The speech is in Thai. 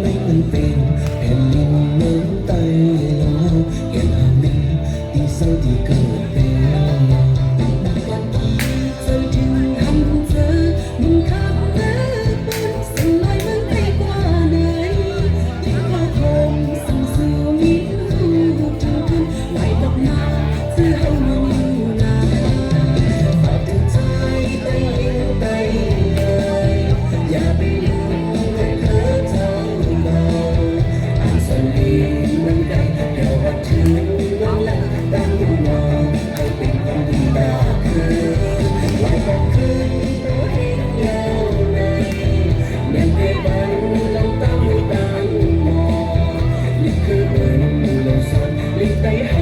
ไม่มันเป็นแผ่นดินเมืองไต้ they.